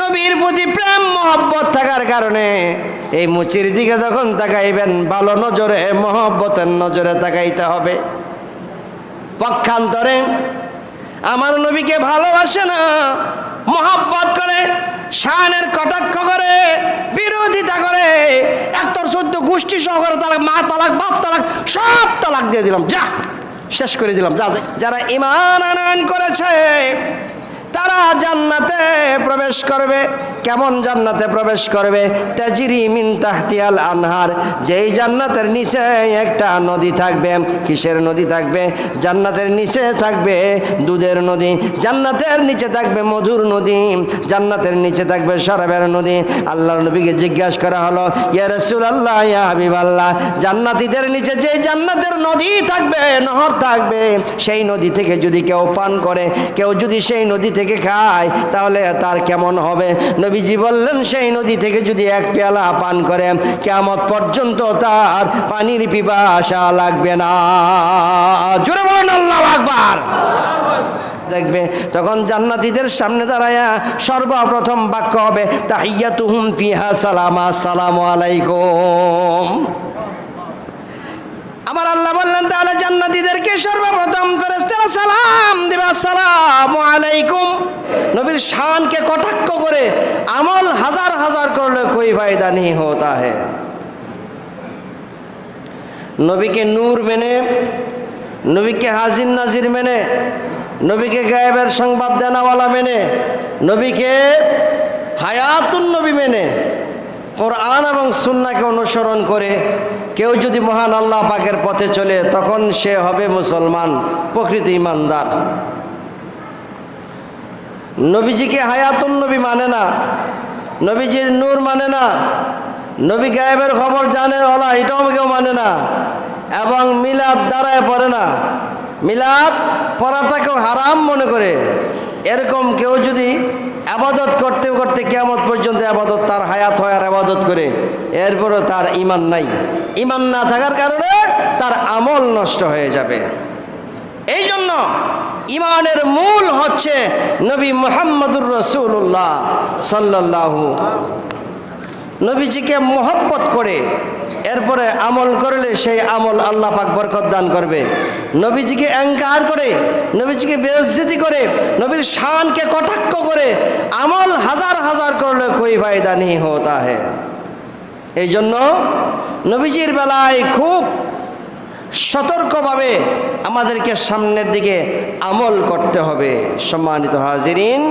নবীর প্রতি প্রেম, মহব্বত থাকার কারণে এই মুচির দিকে যখন তাকাইবেন, ভালো নজরে, মহব্বতের নজরে তাকাইতে হবে পক্ষান্তরে আমার নবীকে ভালোবাসে না, মহাব্বত করে, শানের কটাক্ষ করে, বিরোধিতা করে, একতর চোদ্দ গোষ্ঠী সহকারে তালাক, মা তালাক, বাপ তালাক, সব তালাক দিয়ে দিলাম যা, শেষ করে দিলাম যা। যারা ইমান আনয়ন করেছে তারা জান্নাতে প্রবেশ করবে। কেমন জান্নাতে প্রবেশ করবে? তাজিরি মিন তাহতিয়াল আনহার। যেই জান্নাতের নিচে একটা নদী থাকবে। কিসের নদী থাকবে? জান্নাতের নিচে থাকবে দুধের নদী। জান্নাতের নিচে থাকবে মধুর নদী। জান্নাতের নিচে থাকবে শরাবের নদী। আল্লাহর নবীকে জিজ্ঞাসা করা হলো, ইয়া রাসূলুল্লাহ, ইয়া হাবিবাল্লাহ, জান্নাতীদের নিচে যে জান্নাতের নদী থাকবে, নহর থাকবে, সেই নদী থেকে যদি কেউ পান করে, কেউ যদি সেই নদী থেকে খায়, তাহলে তার কেমন হবে? নবীজি বললেন, সেই নদী থেকে যদি এক পেয়ালা পান করে কেমন পর্যন্ত তার পানির পিপাসা লাগবে না। জোরে বলেন, আল্লাহ আকবার। দেখবে, তখন জান্নাতীদের সামনে দাঁড়ায়া সর্বপ্রথম বাক্য হবে, তাহিয়াতুহুম ফিহা সালামা, সালাম আলাইকুম। আমার আল্লাহ বললেন, তাহলে জান্নাতীদেরকে সর্বপ্রথম ফেরেশতারা সালাম দিবে। আসসালামু আলাইকুম। নবীর শানকে কটাক্ষ করে আমল হাজার হাজার করলে কোই ফায়দা নেই হতা है নবীকে নূর মেনে, নবীকে হাজির নাজির মেনে, নবীকে গায়েবের সংবাদ দেনাওয়ালা মেনে, নবীকে হায়াতুন নবী মেনে কোরআন এবং সুন্নাকে অনুসরণ করে কেউ যদি মহান আল্লাহ পাকের পথে চলে, তখন সে হবে মুসলমান, প্রকৃত ইমানদার। নবীজিকে হায়াতুন নবী মানে না, নবীজির নূর মানে না, নবী গায়েবের খবর জানে ওলা, এটাও কেউ মানে না, এবং মিলাদ দ্বারায় পড়ে না। মিলাদ পড়াটাকেও হারাম মনে করে। এরকম কেউ যদি আবাদত করতে করতে কেমন পর্যন্ত আবাদত তার হায়াত হয় আর আবাদত করে। এরপরও তার ইমান নাই। ইমান না থাকার কারণে তার আমল নষ্ট হয়ে যাবে। এই জন্য ইমানের মূল হচ্ছে নবী মোহাম্মদুর রসুল্লাহ সাল্লাল্লাহু নবীজিকে মোহব্বত করে এরপরে আমল করলে সেই আমল আল্লাহ পাক বরকত দান করবে। নবীজিকে অ্যাঙ্কার করে, নবীজিকে বেজ্জতি করে, নবীর শানকে কটাক্ষ করে আমল হাজার হাজার করলে কোই ফায়দা নেই হতা হে এই জন্য নবীজির বেলায় খুব সতর্কভাবে আমাদেরকে সামনের দিকে আমল করতে হবে। সম্মানিত হাজিরিন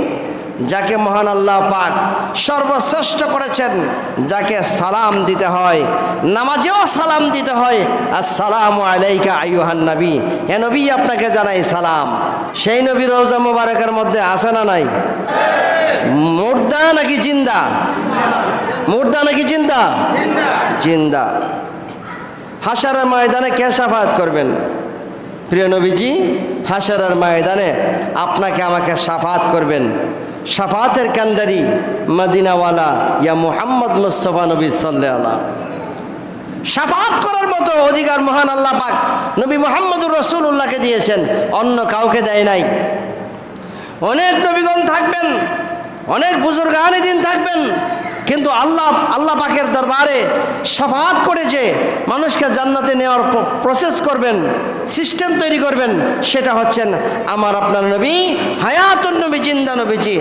যাকে মহান আল্লাহ পাক সর্বশ্রেষ্ঠ করেছেন, যাকে সালাম দিতে হয়, নামাজেও সালাম দিতে হয়, আসসালাম আলাইকা আইয়ুহান নবী। হে নবী, আপনাকে জানাই সালাম। সেই নবী রোজা মুবারকের মধ্যে আছে না নাই? মুর্দা নাকি জিন্দা? মুর্দা নাকি জিন্দা? জিন্দা। হাসারের ময়দানে কে সাফাত করবেন? প্রিয় নবীজি হাসারের ময়দানে আপনাকে আমাকে সাফাত করবেন। সাফাতের কান্দারি মাদিনাওয়ালা ইয়া মুহাম্মদ মুস্তফা নবী সাল্লাহ সাফাত করার মতো অধিকার মহান আল্লাহ পাক নবী মোহাম্মদুর রসুল্লাহকে দিয়েছেন, অন্য কাউকে দেয় নাই। অনেক নবীগণ থাকবেন, অনেক বুজুর্গ আনিদিন থাকবেন কিন্তু আল্লাহ আল্লাহ পাকের দরবারে সাফাত করে যে মানুষকে জান্নাতে নেওয়ার প্রসেস করবেন সিস্টেম তৈরি করবেন, সেটা হচ্ছেন আমার আপনার নবী, হায়াতুন নবী, জিন্দা নবীজি।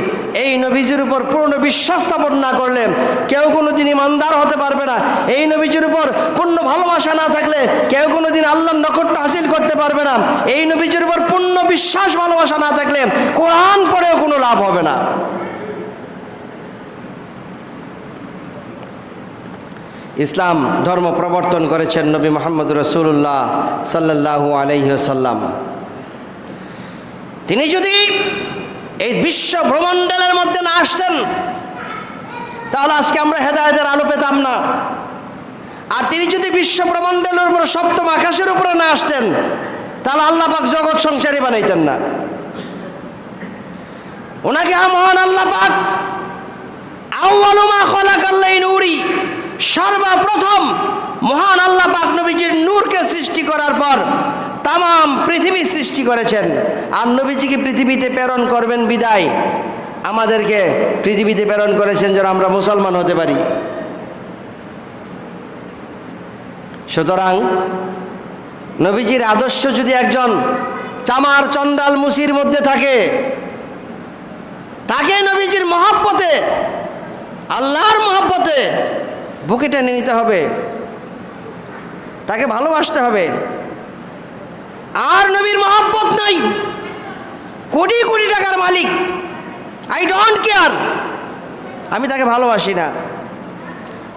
এই নবীজির উপর পূর্ণ বিশ্বাস স্থাপন না করলে কেউ কোনো দিন ইমানদার হতে পারবে না। এই নবীজির উপর পূর্ণ ভালোবাসা না থাকলে কেউ কোনো দিন আল্লাহর নকটটা হাসিল করতে পারবে না। এই নবীজির উপর পূর্ণ বিশ্বাস, ভালোবাসা না থাকলে কোরআন পড়েও কোনো লাভ হবে না। ইসলাম ধর্ম প্রবর্তন করেছেন নবী মোহাম্মদ রসুল্লাহ সাল্লাহু আলহ্লাম তিনি যদি এই বিশ্ব ভ্রমণ্ডলের মধ্যে না আসতেন, তাহলে আজকে আমরা হেদায়তের আলো পেতাম না। আর তিনি যদি বিশ্ব ভ্রমণ্ডলের উপর সপ্তম আকাশের উপরে না আসতেন, তাহলে আল্লাহ পাক জগৎ সংসারী বানাইতেন না। ওনাকে মহান আল্লাহ পাক আউ্বালুমা খলাকাল্লাই নুরি সর্বপ্রথম মহান আল্লাহ পাক নবীজির নূরকে সৃষ্টি করার পর তাম পৃথিবী সৃষ্টি করেছেন। আর নবীজিকে পৃথিবীতে প্রেরণ করবেন বিদায়? আমাদেরকে পৃথিবীতে প্রেরণ করেছেন যেন আমরা মুসলমান হতে পারি। সুতরাং নবীজির আদর্শ যদি একজন চামার চন্ডাল মুসির মধ্যে থাকে, তাকে নবীজির মহাব্বতে, আল্লাহর মহাব্বতে বুকে টেনে নিতে হবে। তাকে ভালোবাসতে হবে। আর নবীর মহাব্বত নাই। কোটি কোটি টাকার মালিক। আই ডোন্ট কেয়ার আমি তাকে ভালোবাসি না।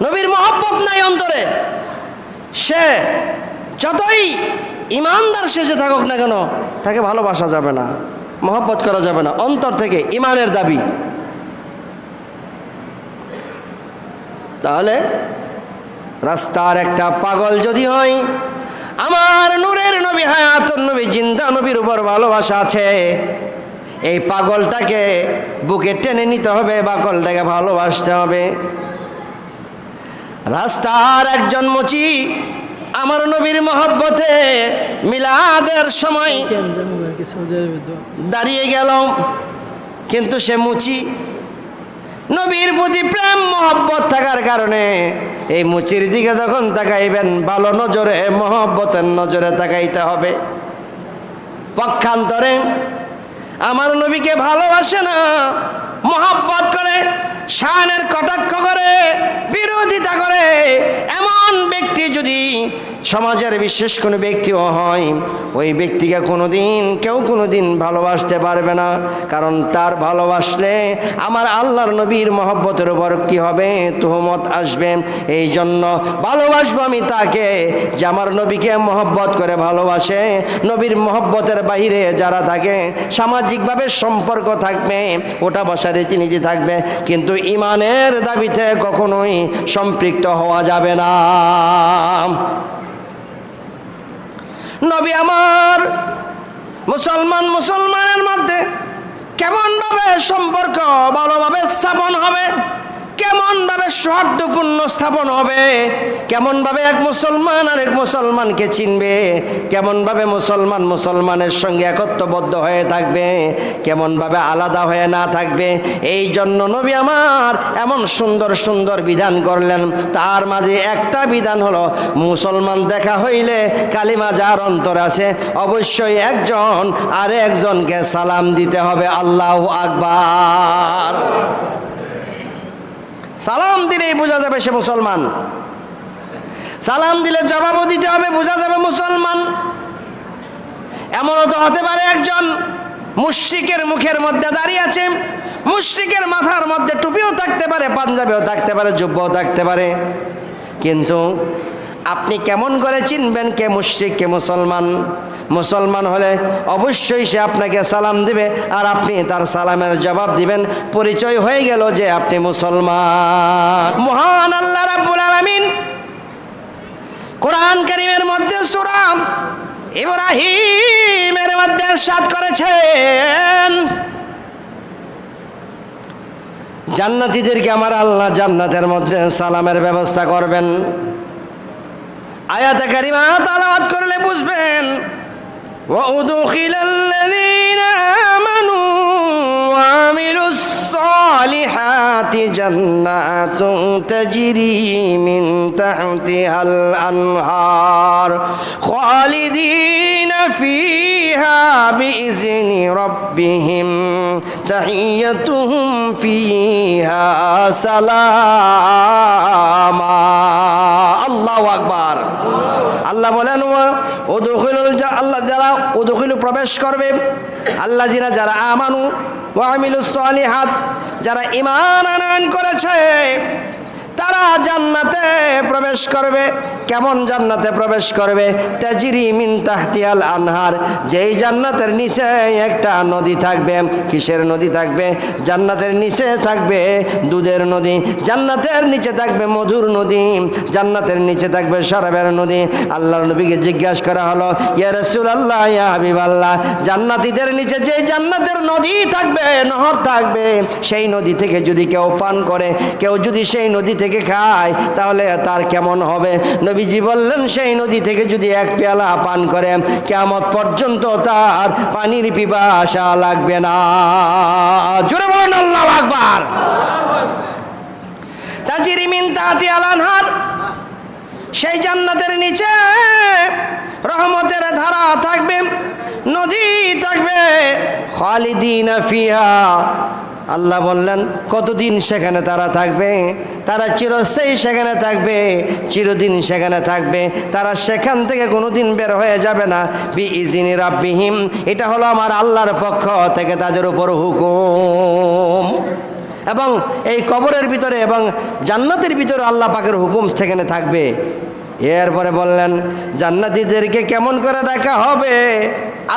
নবীর মহব্বত নাই অন্তরে। সে যতই ইমানদার সেজে থাকুক না কেন, তাকে ভালোবাসা যাবে না। মহব্বত করা যাবে না। অন্তর থেকে ইমানের দাবি। তাহলে রাস্তার একটা পাগল যদি হয় আমার নূরের নবী হায়াতুন নবী জিন্দা নবীর উপর ভালোবাসা আছে। এই পাগলটাকে বুকে টেনে নিতে হবে পাগলটাকে ভালোবাসতে হবে। রাস্তার একজন মুচি আমার নবীর মহব্বতে মিলাদের সময় দাঁড়িয়ে গেল। কিন্তু সে মুচি নবীর প্রতি প্রেম, মহব্বত থাকার কারণে এই মুচির দিকে যখন তাকাইবেন, ভালো নজরে, মহব্বতের নজরে তাকাইতে হবে। পক্ষান্তরে আমার নবীকে ভালোবাসে না, মহাব্বত করে, শানের কটাক্ষ করে, বিরোধিতা করে, এমন ব্যক্তি যদি সমাজের বিশেষ কোনো ব্যক্তিও হয় ওই ব্যক্তিকে কোনোদিন, কেউ কোনোদিন ভালোবাসতে পারবে না। কারণ তার ভালোবাসলে আমার আল্লাহর নবীর মহব্বতের উপর কি হবে? তুহমত আসবে। এই জন্য ভালোবাসবো আমি তাকে, যে আমার নবীকে মহব্বত করে ভালোবাসে। নবীর মহব্বতের বাইরে যারা থাকে, সামাজিকভাবে সম্পর্ক থাকবে, ওটা বসা রীতিনীতি থাকবে। কিন্তু ইমানের দাবিতে কখনোই সম্পৃক্ত হওয়া যাবে না। নবী আমার মুসলমান মুসলমানের মধ্যে কেমনভাবে সম্পর্ক ভালোভাবে স্থাপন হবে? কেমনভাবে সৌহার্দ্যপূর্ণ স্থাপন হবে? কেমনভাবে এক মুসলমান আর এক মুসলমানকে চিনবে? কেমনভাবে মুসলমান মুসলমানের সঙ্গে একত্রবদ্ধ হয়ে থাকবে? কেমনভাবে আলাদা হয়ে না থাকবে? এই জন্য নবী আমার এমন সুন্দর সুন্দর বিধান করলেন। তার মাঝে একটা বিধান হলো, মুসলমান দেখা হইলে কালিমা যার অন্তর আছে, অবশ্যই একজন আর একজনকে সালাম দিতে হবে। আল্লাহ আকবার। সালাম দিলেই বোঝা যাবে সে মুসলমান। সালাম দিলে জবাবও দিতে হবে, বোঝা যাবে মুসলমান। এমনও তো হতে পারে একজন মুশ্রিকের মুখের মধ্যে দাঁড়িয়ে আছে, মুশ্রিকের মাথার মধ্যে টুপিও থাকতে পারে, পাঞ্জাবিও থাকতে পারে, জুব্বও থাকতে পারে। কিন্তু আপনি কেমন করে চিনবেন কে মুশ্রিক, কে মুসলমান? মুসলমান হলে অবশ্যই সে আপনাকে সালাম দিবে আর আপনি তার সালামের জবাব দিবেন। পরিচয় হয়ে গেল যে আপনি মুসলমান। মহান আল্লাহ রাব্বুল আলামিন কোরআন কারীমের মধ্যে সূরা ইব্রাহিমের মধ্যে সাত করেছেন। জান্নাতীদেরকে আমার আল্লাহ জান্নাতের মধ্যে সালামের ব্যবস্থা করবেন। আয়াতে কারিমা তালাওয়াত করলে বুঝবেন وأدخل الذين آمنوا وعملوا الصالحات جنات تجري من تحتها الأنهار خالدين فيها بإذن ربهم تحيتهم فيها سلاما الله أكبر আল্লাহ বলেন ওদখিলুল আল্লাহ যারা ওদখিলু প্রবেশ করবে আল্লাহ জিনা যারা আমানু ওয়ামিলুস সালিহাত যারা ইমান আনয়ন করেছে তারা জান্নাতে প্রবেশ করবে। কেমন জান্নাতে প্রবেশ করবে? তাজিরি মিন তাহতিয়াল আনহার। যেই জান্নাতের নিচে একটা নদী থাকবে, কিসের নদী থাকবে? জান্নাতের নিচে থাকবে দুধের নদী। জান্নাতের নিচে থাকবে মধুর নদী। জান্নাতের নিচে থাকবে শরাবের নদী। আল্লাহর নবীকে জিজ্ঞাসা করা হলো, ইয়া রাসূলুল্লাহ, ইয়া হাবিবাল্লাহ। জান্নাতীদের নিচে যে জান্নাতের নদী থাকবে, নহর থাকবে, সেই নদী থেকে যদি কেউ পান করে, কেউ যদি সেই নদী থেকে খায়, তাহলে তার কেমন হবে? নবীজি বললেন, সেই নদী থেকে যদি এক পেয়ালা পান করে কেমত পর্যন্ত তার পানির পিপাসা লাগবে না। জোরে বলেন আল্লাহ আকবার। সেই জান্নাতের নিচে রহমতের ধারা থাকবে, নদী থাকবে, খালিদিন ফিহা আল্লাহ বললেন, কতদিন সেখানে তারা থাকবে? তারা চিরস্থায়ী সেখানে থাকবে, চিরদিন সেখানে থাকবে। তারা সেখান থেকে কোনোদিন বের হয়ে যাবে না। বি ইজিনি রাব্বিহিম। এটা হলো আমার আল্লাহর পক্ষ থেকে তাদের উপর হুকুম। এবং এই কবরের ভিতরে এবং জান্নাতের ভিতরে আল্লাহ পাকের হুকুম সেখানে থাকবে। এরপরে বললেন, জান্নাতীদেরকে কেমন করে ডাকা হবে?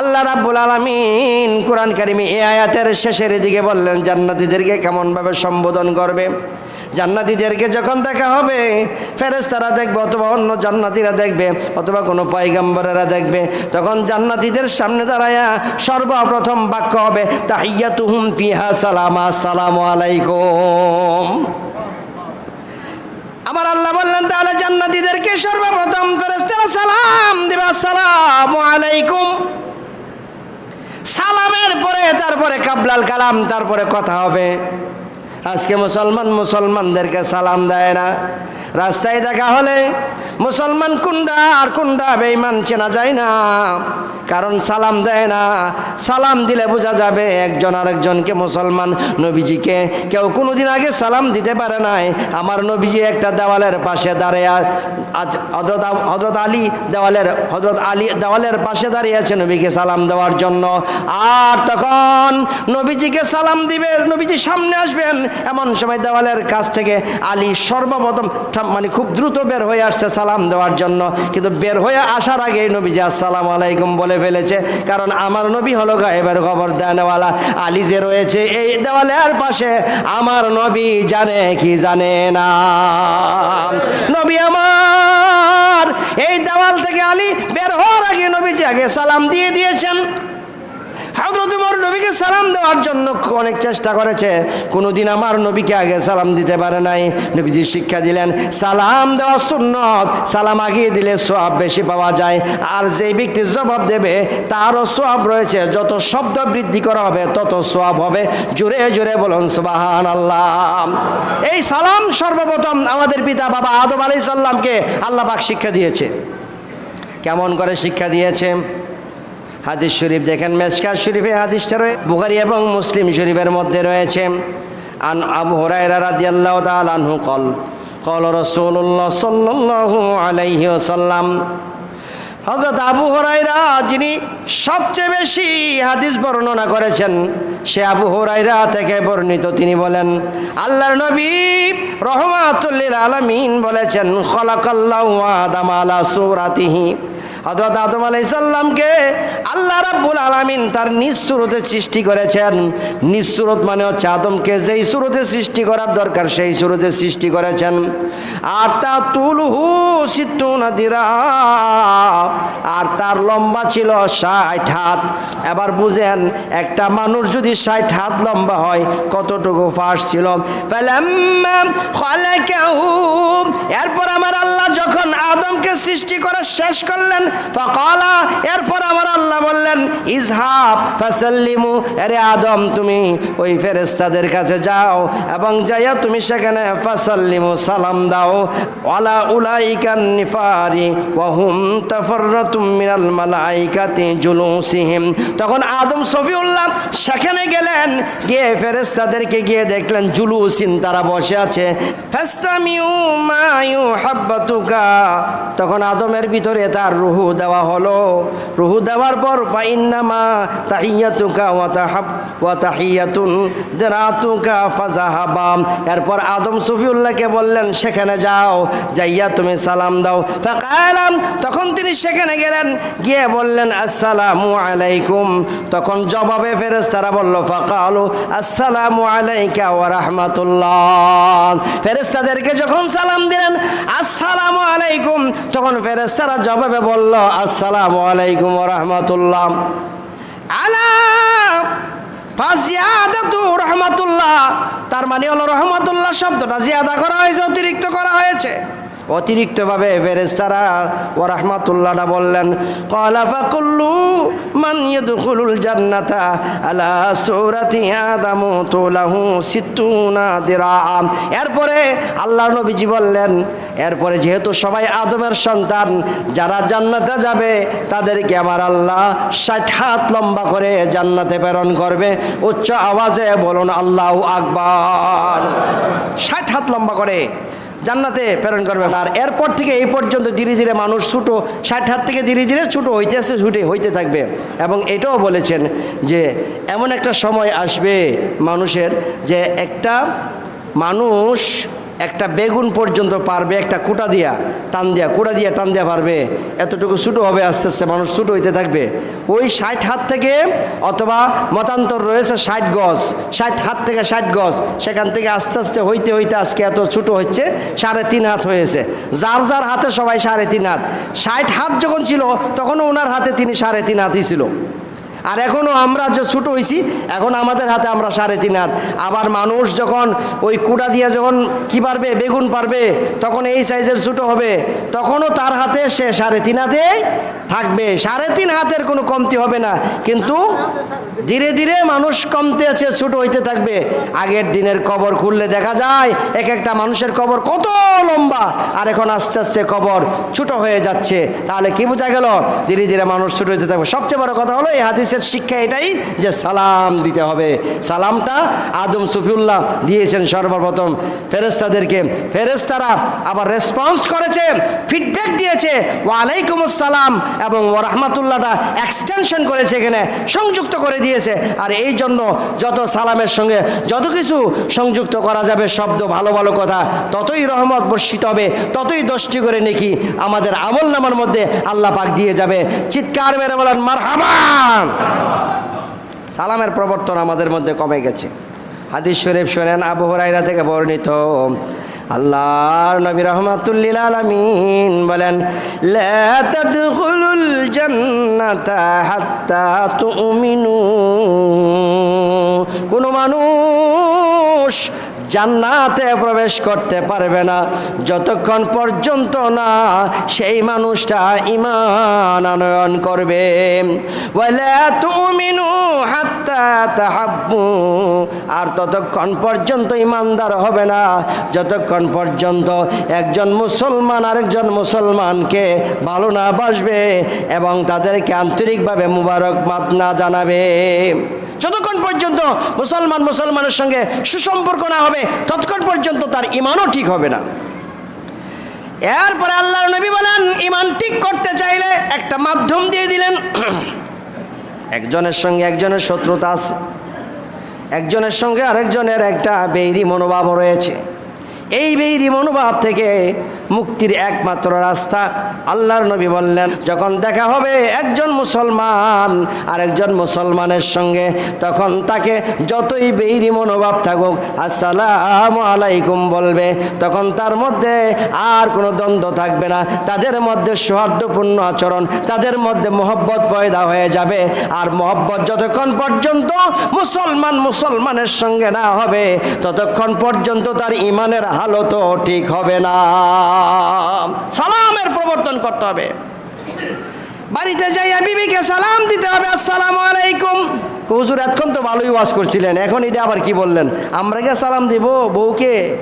আল্লাহ রাব্বুল আলামিন কোরআন কারিমে এ আয়াতের শেষের দিকে বললেন, জান্নাতীদেরকে কেমনভাবে সম্বোধন করবে? জান্নাতীদেরকে যখন দেখা হবে ফেরেস্তারা দেখবে অথবা অন্য জান্নাতীরা দেখবে অথবা কোনো পয়গাম্বরেরা দেখবে। তখন জান্নাতীদের সামনে দাঁড়ায়া সর্বপ্রথম বাক্য হবে তাহিয়া তুহুম ফিহা সালামা সালামু আলাইকুম। আমার আল্লাহ বললেন, তাহলে জান্নাতীদেরকে সর্বপ্রথম ফেরেস্তারা সালাম দিবে। আসসালামু আলাইকুম। সালামের পরে তারপরে কাবলাল কালাম, তারপরে কথা হবে। আজকে মুসলমান মুসলমানদেরকে সালাম দেয় না। রাস্তায় দেখা হলে মুসলমান কুন্ডা আর কুন্ডা বেইমান চেনা যায় না। কারণ সালাম দেয় না। সালাম দিলে বোঝা যাবে একজন আরেকজনকে মুসলমান নবীজিকে। কেউ কোনোদিন আগে সালাম দিতে পারে নাই। আমার নবীজি একটা দেওয়ালের পাশে দাঁড়িয়ে হজরত হজরত আলী দেওয়ালের হজরত আলী দেওয়ালের পাশে দাঁড়িয়ে আছে নবীকে সালাম দেওয়ার জন্য। আর তখন নবীজিকে সালাম দিবে, নবীজি সামনে আসবেন। এমন সময় দেওয়ালের কাছ থেকে আলী সর্বপ্রথম মানে খুব দ্রুত বের হয়ে আসছে সালাম দেওয়ার জন্য। কিন্তু বের হয়ে আসার আগে নবীজি আসসালামু আলাইকুম বলে ফেলেছে। কারণ আমার নবী হলো গায়েবের খবর দেওয়ালা আলী যে রয়েছে এই দেওয়ালের পাশে, আমার নবী জানে কি জানে না। নবী আমার, এই দেওয়াল থেকে আলী বের হওয়ার আগে নবীজি আগে সালাম দিয়ে দিয়েছেন। হজরত নবীকে সালাম দেওয়ার জন্য অনেক চেষ্টা করেছে। কোনোদিন আমার নবীকে আগে সালাম দিতে পারে নাই। নবীজি শিক্ষা দিলেন, সালাম দেওয়া সুন্নত, সালাম আগিয়ে দিলে সোয়াব বেশি পাওয়া যায়। আর যে ব্যক্তি জবাব দেবে, তারও সোয়াব রয়েছে। যত শব্দ বৃদ্ধি করা হবে, তত সোয়াব হবে। জোরে জোরে বলুন সুবাহান আল্লাহ এই সালাম সর্বপ্রথম আমাদের পিতা বাবা আদম আলাই সাল্লামকে আল্লাহ পাক শিক্ষা দিয়েছে। কেমন করে শিক্ষা দিয়েছে? হাদিস শরীফ দেখেন মেসকা শরীফে হাদিসটা রয়ে, বুখারি এবং মুসলিম শরীফের মধ্যে রয়েছে, আন আবু হুরায়রা রাদিয়াল্লাহু তাআলা আনহু কল কল রাসূলুল্লাহ সাল্লাল্লাহু আলাইহি ওয়াসাল্লাম, হযরত আবু হুরায়রা যিনি সবচেয়ে বেশি হাদিস বর্ণনা করেছেন, সে আবু হুরায়রা থেকে বর্ণিত, তিনি বলেন, আল্লাহর নবী রহমাতুল্লিল আলামিন বলেছেন, খলাকাল্লাহু আদাম আলা সূরাতিহি। হজরত আদম আলাইসাল্লামকে আল্লাহ রাব্বুল আলামিন তার নিজ সুরতে সৃষ্টি করেছেন। নিঃসুরত মানে হচ্ছে আদমকে যেই সুরতে সৃষ্টি করার দরকার, সেই সুরতে সৃষ্টি করেছেন। আর তা তুলহু সিদ্ধু নাদিরা আর তার লম্বা ছিল ষাট হাত। এবার বুঝেন, একটা মানুষ যদি ষাট হাত লম্বা হয়, কতটুকু ফাঁস ছিল? এরপর আমার আল্লাহ যখন আদমকে সৃষ্টি করে শেষ করলেন এরপর আমার আল্লাহ বললেন আরে আদম, তুমি ওই ফেরেশতাদের কাছে যাও এবং যাইয়া তুমি সেখানে ফাসাল্লিমু, সালাম দাও। ওয়ালা উলাইকান মালাইকাতি তখন আদম সফিউল্লাহ সেখানে গেলেন, গিয়ে ফেরেশতাদেরকে গিয়ে দেখলেন, জুলুসিন তারা বসে আছে। ফাসতামিউ মা ইউহাব্বাতুকা। তখন আদমের ভিতরে তার রুহু দেওয়া হলো। রুহু দেওয়ার পর ফাইন্নামা তাহিয়াতুকা ওয়া তাহাব, ওয়া তাহিয়াতুন দিরাতুকা ফাজাহাবা এরপর আদম সফিউল্লাহকে বললেন, সেখানে যাও, যাইয়া তুমি সালাম দাও। ফাকালাম, তখন তিনি সেখানে গেলেন, গিয়ে বললেন, আসসালামু আলাইকুম। তখন জবাবে ফেরেশতারা বলল, ফাকালু, আসসালামু আলাইকা ওয়া রাহমাতুল্লাহ। ফেরেশতাদেরকে যখন সালাম দিলেন, আসসালামু আলাইকুম, তখন ফেরেশতারা জবাবে বলল আসসালামু আলাইকুম রহমতুল্লাহ। আলা রহমাতুল্লাহ। তার মানে হলো রহমাতুল্লাহ শব্দটা জিয়াদা করা হয়েছে, অতিরিক্ত করা হয়েছে। অতিরিক্তভাবে ফেরেস্তারা ও রহমাতুল্লাহটা বললেন কলাফা কুল্লু ইয়াদখুলুল জান্নাতা এরপরে আল্লাহ নবীজি বললেন, এরপরে যেহেতু সবাই আদমের সন্তান, যারা জান্নাতে যাবে, তাদেরকে আমার আল্লাহ ষাট হাত লম্বা করে জান্নাতে প্রেরণ করবে। উচ্চ আওয়াজে বলুন, আল্লাহ আকবার। ষাট হাত লম্বা করে। জান্নাতে প্রেরণ করবে। আর এরপর থেকে এই পর্যন্ত ধীরে ধীরে মানুষ ছুটো, ষাট হাত থেকে ধীরে ধীরে ছোটো হইতেছে, ছুটে হইতে থাকবে। এবং এটাও বলেছেন যে এমন একটা সময় আসবে মানুষের যে একটা মানুষ একটা বেগুন পর্যন্ত পারবে, একটা কুটা দিয়া, টান দিয়া, কুটা দিয়া, টান দিয়া পারবে। এতটুকু ছোটো হবে, আস্তে আস্তে মানুষ ছোটো হইতে থাকবে। ওই ষাট হাত থেকে অথবা মতান্তর রয়েছে ষাট গজ, ষাট হাত থেকে ষাট গজ, সেখান থেকে আস্তে আস্তে হইতে হইতে আজকে এত ছোটো হচ্ছে, সাড়ে তিন হাত হয়েছে। যার যার হাতে সবাই সাড়ে তিন হাত। ষাট হাত যখন ছিল, তখনও ওনার হাতে তিনি সাড়ে তিন হাতই ছিল। আর এখনও আমরা যে ছোটো হয়েছি এখন আমাদের হাতে আমরা সাড়ে তিন হাত। আবার মানুষ যখন ওই কুড়া দিয়ে যখন কি পারবে, বেগুন পারবে, তখন এই সাইজের ছোটো হবে, তখনও তার হাতে সে সাড়ে তিন হাতে থাকবে। সাড়ে তিন হাতের কোনো কমতি হবে না। কিন্তু ধীরে ধীরে মানুষ কমতে আছে, ছোট হইতে থাকবে। আগের দিনের কবর খুললে দেখা যায়, এক একটা মানুষের কবর কত লম্বা, আর এখন আস্তে আস্তে কবর ছোট হয়ে যাচ্ছে। তাহলে কি বোঝা গেল? ধীরে ধীরে মানুষ ছোট হইতে থাকবে। সবচেয়ে বড় কথা হলো, এই হাদিসের শিক্ষা এটাই যে সালাম দিতে হবে। সালামটা আদম সফিউল্লাহ দিয়েছেন সর্বপ্রথম। ফেরেস্তাদেরকে ফেরেস্তারা আবার রেসপন্স করেছে ফিডব্যাক দিয়েছে, ওয়ালাইকুম আসসালাম এবং ও রহমাতুল্লাহটা এক্সটেনশন করেছে এখানে, সংযুক্ত করে দিয়েছে। আর এই জন্য যত সালামের সঙ্গে যত কিছু সংযুক্ত করা যাবে, শব্দ ভালো ভালো কথা, ততই রহমত বর্ষিত হবে, ততই দশটি করে নেকি আমাদের আমল নামার মধ্যে আল্লাহ পাক দিয়ে যাবে। চিৎকার মেরে বলেন মার সালামের প্রবর্তন আমাদের মধ্যে কমে গেছে। হাদিস শরীফ শোনেন আবু থেকে বর্ণিত। আল্লাহর নবী রহমাতুল্লিল আলামিন বলেন, লা কোন মানুষ জান্নাতে প্রবেশ করতে পারবে না। যতক্ষণ পর্যন্ত না সেই মানুষটা ইমান আনয়ন করবে। আর ততক্ষণ পর্যন্ত ইমানদার হবে না। যতক্ষণ পর্যন্ত একজন মুসলমান আরেকজন মুসলমানকে ভালো না বাসবে এবং তাদেরকে আন্তরিকভাবে মুবারক মাত না জানাবে। যতক্ষণ পর্যন্ত মুসলমান মুসলমানের সঙ্গে সুসম্পর্ক না হবে, ততক্ষণ পর্যন্ত তার ইমানও ঠিক হবে না। এরপরে আল্লাহর নবী বলেন ইমান ঠিক করতে চাইলে একটা মাধ্যম দিয়ে দিলেন। একজনের সঙ্গে একজনের শত্রুতা আছে, একজনের সঙ্গে আরেকজনের একটা বেইরি মনোভাব রয়েছে। এই বেইরি মনোভাব থেকে মুক্তির একমাত্র রাস্তা। আল্লাহর নবী বললেন, যখন দেখা হবে একজন মুসলমান আর একজন মুসলমানের সঙ্গে, তখন তাকে যতই বেইরি মনোভাব থাকুক, আসসালাম আলাইকুম বলবে। তখন তার মধ্যে আর কোনো দ্বন্দ্ব থাকবে না। তাদের মধ্যে সৌহার্দ্যপূর্ণ আচরণ, তাদের মধ্যে মোহব্বত পয়দা হয়ে যাবে। আর মোহব্বত যতক্ষণ পর্যন্ত মুসলমান মুসলমানের সঙ্গে না হবে, ততক্ষণ পর্যন্ত তার ইমানের হালতও ঠিক হবে না। সালামের প্রবর্তন করতে হবে। বাড়িতে যাইয়া বিবিকে সালাম দিতে হবে। আসসালামু আলাইকুম। হুজুর, এতক্ষণ তো ভালোই ওয়াজ করছিলেন। এখন এটা আবার কি বললেন? আমরা কে সালাম দিব? বউকে?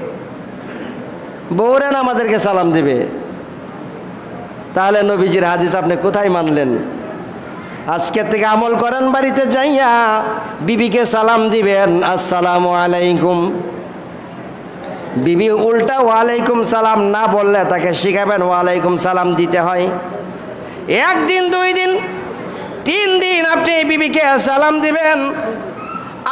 বউরেন আমাদেরকে সালাম দিবে? তাহলে নবীজির হাদিস আপনি কোথায় মানলেন? আজকে থেকে আমল করেন বাড়িতে যাইয়া, বিবিকে সালাম দিবেন। আসসালামু আলাইকুম। বিবি উল্টা ওয়ালাইকুম সালাম না বললে তাকে শিখাবেন ওয়ালাইকুম সালাম দিতে হয়। একদিন, দুই দিন, তিন দিন আপনি বিবিকে সালাম দিবেন।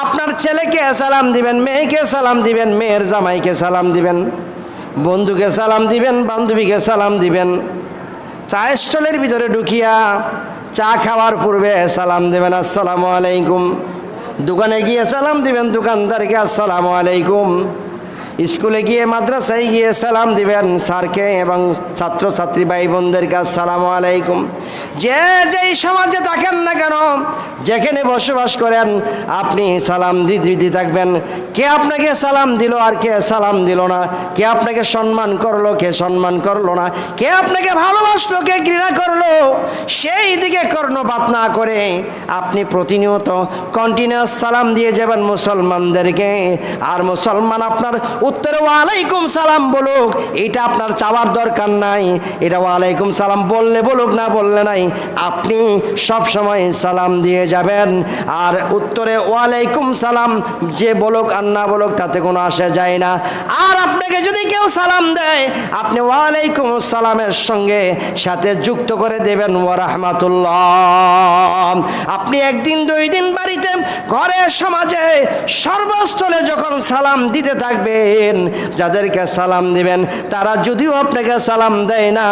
আপনার ছেলেকে সালাম দিবেন, মেয়েকে সালাম দিবেন, মেয়ের জামাইকে সালাম দিবেন, বন্ধুকে সালাম দিবেন, বান্ধবীকে সালাম দিবেন। চা স্টলের ভিতরে ঢুকিয়া চা খাওয়ার পূর্বে সালাম দেবেন, আসসালামু আলাইকুম। দোকানে গিয়ে সালাম দিবেন, দোকানদারকে, আসসালামু আলাইকুম। স্কুলে গিয়ে মাদ্রাসায় গিয়ে সালাম দিবেন স্যারকে এবং ছাত্রছাত্রী ভাই বোনদেরকে সালাম আলাইকুম। যে যেই সমাজে থাকেন না কেন, যেখানে বসবাস করেন, আপনি সালাম দিতে থাকবেন। কে আপনাকে সালাম দিল আর কে সালাম দিল না? কে আপনাকে সম্মান করল, কে সম্মান করল না? কে আপনাকে ভালোবাসলো, কে ঘৃণা করল? সেই দিকে কর্ণপাত না করে আপনি প্রতিনিয়ত কন্টিনিউয়াস সালাম দিয়ে যাবেন মুসলমানদেরকে। আর মুসলমান আপনার উত্তরে, ওয়ালাইকুম সালাম বলুক। এটা আপনার চাওয়ার দরকার নাই। এটা ওয়ালাইকুম সালাম বললে বলুক, না বললে নাই। আপনি সব সময় সালাম দিয়ে যাবেন। আর উত্তরে, ওয়ালাইকুম সালাম যে বলুক আর না বলুক, তাতে কোনো আসে যায় না। আর আপনাকে যদি কেউ সালাম দেয়, আপনি ওয়ালাইকুম সালামের সঙ্গে সাথে যুক্ত করে দেবেন ওয়া রাহমাতুল্লাহ। আপনি একদিন, দুই দিন বাড়িতে, ঘরে, সমাজে, সর্বস্থলে যখন সালাম দিতে থাকবেন যাদেরকে সালাম দিবেন, তারা যদিও আপনাকে সালাম দেয় না,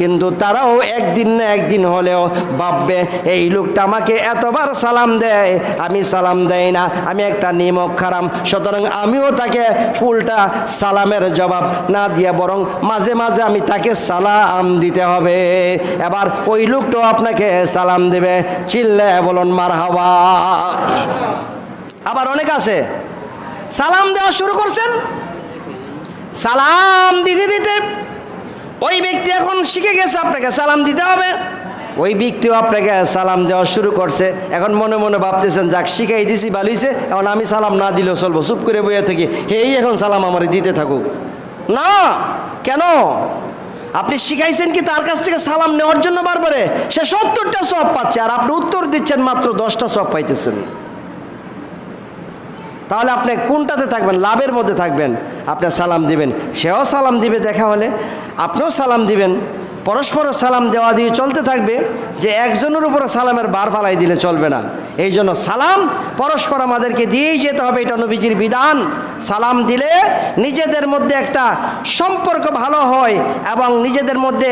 কিন্তু তারাও একদিন না একদিন হলেও ভাববে, এই লোকটা আমাকে এতবার সালাম দেয়, আমি সালাম দেয় না, আমি একটা নিমক খারাম। সুতরাং আমিও তাকে ফুলটা সালামের জবাব না দিয়ে বরং মাঝে মাঝে আমি তাকে সালাম দিতে হবে। এবার ওই লোকটাও আপনাকে সালাম দেবে। চিল্লে বলুন মার হাওয়া আবার অনেক আছে। সালাম দেওয়া শুরু করছেন সালাম দিতে দিতে ওই ব্যক্তি এখন শিখে গেছে আপনাকে, সালাম দিতে হবে। ওই ব্যক্তিও আপনাকে সালাম দেওয়া শুরু করছে। এখন মনে মনে ভাবতেছেন, যাক, শিখাই দিছি ভালোইছে এখন আমি সালাম না দিলেও চলবো। চুপ করে বইয়ে থাকি। এই এখন সালাম আমার দিতে থাকুক। না! কেন? আপনি শিখাইছেন কি তার কাছ থেকে সালাম নেওয়ার জন্য বারবারে? সে সত্তরটা সব পাচ্ছে আর আপনি উত্তর দিচ্ছেন মাত্র দশটা সব পাইতেছেন। তাহলে আপনি কোনটাতে থাকবেন? লাভের মধ্যে থাকবেন। আপনার সালাম দিবেন। সেও সালাম দিবে দেখা হলে। আপনিও সালাম দিবেন। পরস্পর সালাম দেওয়া দিয়ে চলতে থাকবে যে একজনের উপরে সালামের বার ফালাই দিলে চলবে না। এই জন্য সালাম পরস্পর আমাদেরকে দিয়েই যেতে হবে, এটা নবীজির বিধান। সালাম দিলে নিজেদের মধ্যে একটা সম্পর্ক ভালো হয় এবং নিজেদের মধ্যে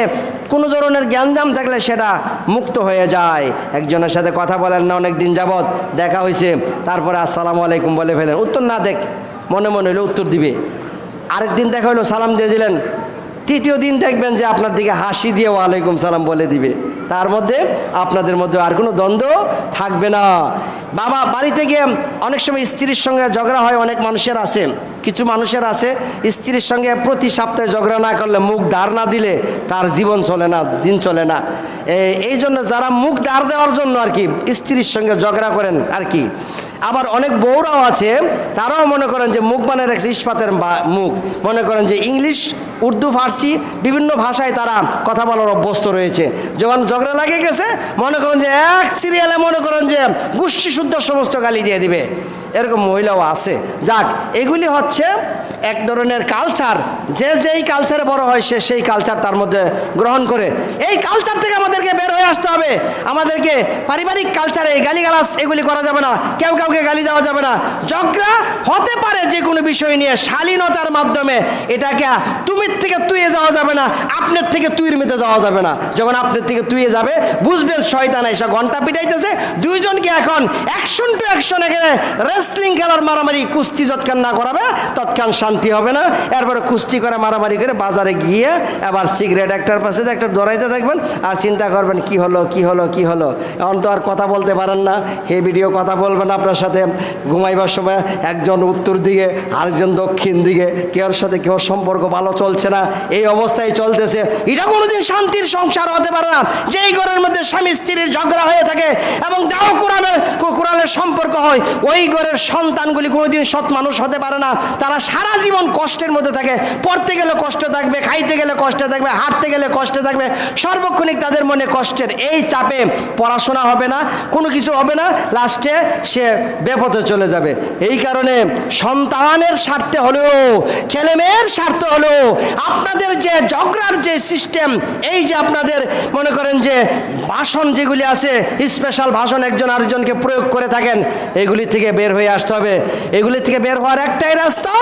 কোনো ধরনের জ্ঞানজাম থাকলে সেটা মুক্ত হয়ে যায়। একজনের সাথে কথা বলেন না অনেক দিন যাবৎ দেখা হয়েছে, তারপরে আসসালামু আলাইকুম বলে ফেলেন। উত্তর না দেখ, মনে মনে হলে উত্তর দিবে। আরেকদিন দেখা হলো, সালাম দিয়ে দিলেন তৃতীয় দিন দেখবেন যে আপনার দিকে হাসি দিয়ে ওয়ালাইকুম সালাম বলে দিবে। তার মধ্যে আপনাদের মধ্যে আর কোনো দ্বন্দ্ব থাকবে না। বাবা, বাড়িতে গিয়ে অনেক সময় স্ত্রীর সঙ্গে ঝগড়া হয়, অনেক মানুষের আছে, কিছু মানুষের আছে, স্ত্রীর সঙ্গে প্রতি সপ্তাহে ঝগড়া না করলে মুখ দাঁড় না দিলে তার জীবন চলে না, দিন চলে না। এই জন্য যারা মুখ দাঁড় দেওয়ার জন্য আর কি স্ত্রীর সঙ্গে ঝগড়া করেন আর কি আবার অনেক বউরাও আছে, তারাও মনে করেন যে মুখ বানিয়ে রাখছে ইস্পাতের মুখ। মনে করেন যে ইংলিশ, উর্দু, ফার্সি বিভিন্ন ভাষায় তারা কথা বলার অভ্যস্ত রয়েছে। যখন ঝগড়া লাগিয়ে গেছে, মনে করেন যে এক সিরিয়ালে মনে করেন যে গোষ্ঠী শুদ্ধ সমস্ত গালি দিয়ে দিবে। এরকম মহিলাও আছে। যাক, এগুলি হচ্ছে এক ধরনের কালচার যে যেই কালচারে বড় হয়, সে সেই কালচার তার মধ্যে গ্রহণ করে। এই কালচার থেকে আমাদেরকে বের হয়ে আসতে হবে। আমাদেরকে পারিবারিক কালচারে গালিগালাজ এগুলি করা যাবে না। কেউ কাউকে গালি দেওয়া যাবে না। ঝগড়া হতে পারে যে কোনো বিষয় নিয়ে শালীনতার মাধ্যমে এটাকে তুমির থেকে তুইয়ে যাওয়া যাবে না, আপনার থেকে তুইর মেতে যাওয়া যাবে না। যখন আপনার থেকে তুইয়ে যাবে, বুঝবেন শয়তান এসে ঘণ্টা পিটাইতেছে। দুইজনকে এখন অ্যাকশন টু অ্যাকশন এখানে রেসলিং খেলার মারামারি, কুস্তি যৎক্ষণ না করাবে তৎক্ষণ শান্তি হবে না। এরপরে কুস্তি করে মারামারি করে বাজারে গিয়ে আবার সিগারেট একটার পাশে একটা দৌড়াইতে থাকবেন আর চিন্তা করবেন, কি হলো কি হলো কি হলো? এখন তো আর কথা বলতে পারেন না। হে ভিডিও কথা বলবেন আপনার সাথে। ঘুমাইবার সময় একজন উত্তর দিকে, আরেকজন দক্ষিণ দিকে, কেউর সাথে কেউ সম্পর্ক ভালো চলছে না। এই অবস্থায় চলতেছে। এটা কোনোদিন শান্তির সংসার হতে পারে না। যেই ঘরের মধ্যে স্বামী স্ত্রীর ঝগড়া হয়ে থাকে এবং দাও কোরআনের কোরআনের সম্পর্ক হয়, ওই ঘরের সন্তানগুলি কোনোদিন সৎ মানুষ হতে পারে না। তারা সারা জীবন কষ্টের মধ্যে থাকে। পড়তে গেলে কষ্ট থাকবে, খাইতে গেলে কষ্ট থাকবে, হাঁটতে গেলে কষ্ট থাকবে। সর্বক্ষণিক তাদের মনে কষ্টের। এই চাপে পড়াশোনা হবে না, কোনো কিছু হবে না, লাস্টে সে বেপথে চলে যাবে। এই কারণে সন্তানের স্বার্থে হলেও ছেলে মেয়ের স্বার্থ হলেও, আপনাদের যে ঝগড়ার যে সিস্টেম এই যে আপনাদের মনে করেন যে ভাষণ যেগুলি আছে স্পেশাল ভাষণ একজন আরেকজনকে প্রয়োগ করে থাকেন, এগুলি থেকে বের হয়ে আসতে হবে। এগুলি থেকে বের হওয়ার একটাই রাস্তা,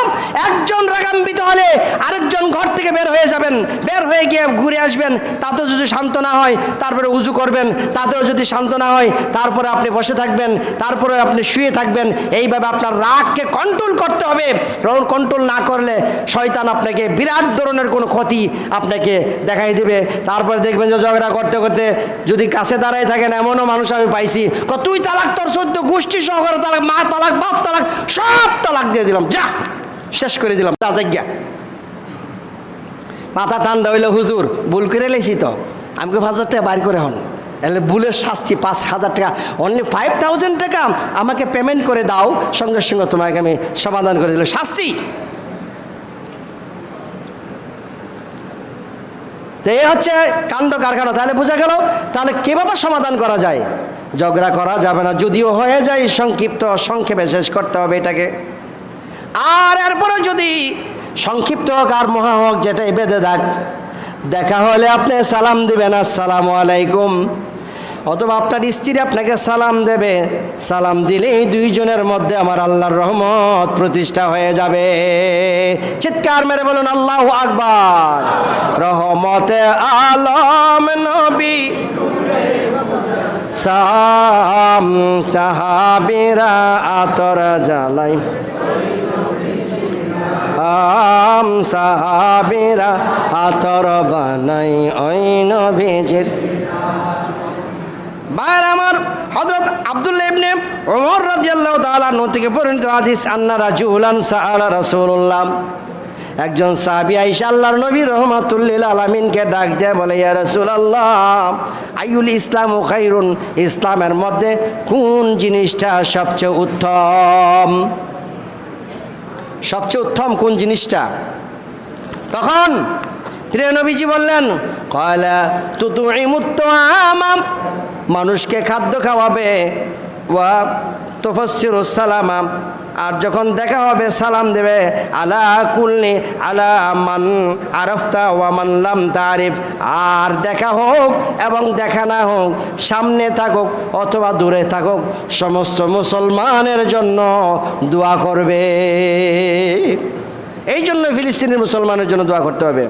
একজন রাগাম্বিত হলে আরেকজন ঘর থেকে বের হয়ে যাবেন, বের হয়ে গিয়ে ঘুরে আসবেন, তাতেও যদি শান্ত না হয়, তারপরে উজু করবেন, তাতেও যদি শান্ত না হয়, তারপরে আপনি বসে থাকবেন, তারপরে আপনি শুয়ে থাকবেন, এইভাবে আপনার রাগকে কন্ট্রোল করতে হবে। কন্ট্রোল না করলে শয়তান আপনাকে বিরাট ধরনের কোনো ক্ষতি আপনাকে দেখাই দেবে। তারপরে দেখবেন যে ঝগড়া করতে করতে যদি কাছে দাঁড়ায় থাকেন, এমনও মানুষ আমি পাইছি। তুই তালাক, তোর সদ্য গোষ্ঠী সহকারে তালাক, মা তালাক, বাপ তালাক, সব তালাক দিয়ে দিলাম। যা, শেষ করে দিলাম। তা যাজ্ঞা মাথা ঠান্ডা হইলে, হুজুর, ভুল করে লেছি তো। আমাকে পাঁচ হাজার টাকা বাইর করে হন। তাহলে ভুলের শাস্তি, পাঁচ হাজার টাকা। অনলি ফাইভ থাউজেন্ড টাকা আমাকে পেমেন্ট করে দাও। সঙ্গে সঙ্গে তোমাকে আমি সমাধান করে দিল শাস্তি! তো এই হচ্ছে কাণ্ড কারখানা। তাহলে বোঝা গেল, তাহলে কীভাবে সমাধান করা যায়? ঝগড়া করা যাবে না, যদিও হয়ে যায়, সংক্ষিপ্ত সংক্ষেপে শেষ করতে হবে এটাকে। আর এরপরে যদি সংক্ষিপ্ত হোক আর মহা হোক, যেটাই বেঁধে থাক, দেখা হলে আপনি সালাম দিবেন, আসসালামু আলাইকুম। অথবা আপনার স্ত্রী আপনাকে সালাম দেবে। সালাম দিলেই দুইজনের মধ্যে আমার আল্লাহর রহমত প্রতিষ্ঠা হয়ে যাবে। চিৎকার মেরে বলুন, আল্লাহ আকবার। রহমতে আলম নবী। সাম চাহাবিরা আতর জ্বালাই। আম সাহাবিরা আতর বানাই, ওই নবীজির বাইর আমার হযরত আব্দুল্লাহ ইবনে ওমর রাদিয়াল্লাহু তাআলা থেকে পরিণত হাদিস, আন্না রাজুলান সাআলা রাসূলুল্লাহ। একজন সাহাবী আয়েশা, আল্লাহর নবী রহমাতুল্লিল আলামিনকে ডাক দেয় বলে, ইয়া রাসূলুল্লাহ আইউল ইসলাম ও খাইরুন? ইসলামের মধ্যে কোন জিনিসটা সবচেয়ে উত্তম? সবচেয়ে উত্তম কোন জিনিসটা? তখন প্রিয় নবীজি বললেন, কয়লা তু তুতু ইমুত্তামাম মানুষকে খাদ্য খাওয়াবে। ওয়া তোফসির সালামা। আর যখন দেখা হবে, সালাম দেবে, আলা কুলনি, আলা মান আরফতা ওয়ামান লাম তারিফ। আর দেখা হোক এবং দেখা না হোক, সামনে থাকুক অথবা দূরে থাকুক, সমস্ত মুসলমানের জন্য দোয়া করবে। এই জন্য ফিলিস্তিনি মুসলমানের জন্য দোয়া করতে হবে।